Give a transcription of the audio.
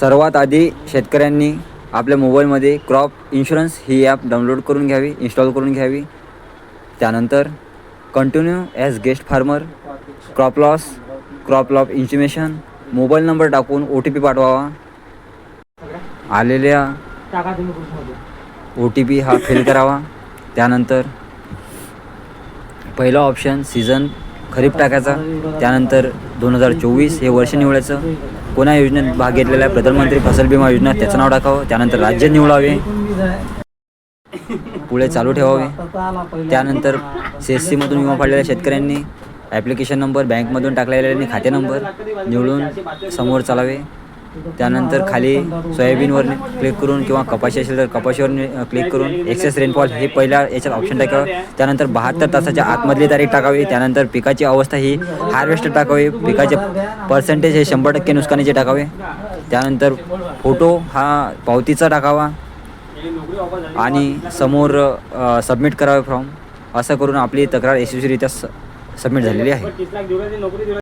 सर्वात आधी शेतकऱ्यांनी आपल्या मोबाईलमध्ये क्रॉप इन्शुरन्स ही ॲप डाउनलोड करून घ्यावी इन्स्टॉल करून घ्यावी. त्यानंतर continue as guest farmer crop loss crop lop estimation mobile number टाकून ओ टी पी पाठवावा. आलेल्या ओ टी पी हा फिल करावा. त्यानंतर पहिला ऑप्शन सीझन खरीप टाकायचा. त्यानंतर दोन हजार चोवीस हे वर्ष निवडायचं. कोणा योजनेत भाग घेतलेला आहे प्रधानमंत्री फसल विमा योजना त्याचं नाव टाकावं. त्यानंतर राज्य निवडावे. पुढे चालू ठेवावे. त्यानंतर सी एस सीमधून विमा पाडलेल्या शेतकऱ्यांनी ॲप्लिकेशन नंबर बँकमधून टाकलेल्याने खाते नंबर निवडून समोर चालावे. त्यानंतर खाली सोयाबीनवर क्लिक करून किंवा कपाशी असेल तर कपाशीवर क्लिक करून एक्सेस रेनफॉल हे पहिल्या याच्यात ऑप्शन टाकावं. त्यानंतर बहात्तर तासाच्या आतमधली तारीख टाकावी. त्यानंतर पिकाची अवस्था ही हार्वेस्टर टाकावी. पिकाचे पर्सेंटेज हे शंभर टक्के नुकसानीचे टाकावे. त्यानंतर फोटो हा पावतीचा टाकावा. आणि समोर सबमिट करावे फॉर्म असं करून आपली तक्रार यशस्वीरित्या स सबमिट झालेली आहे.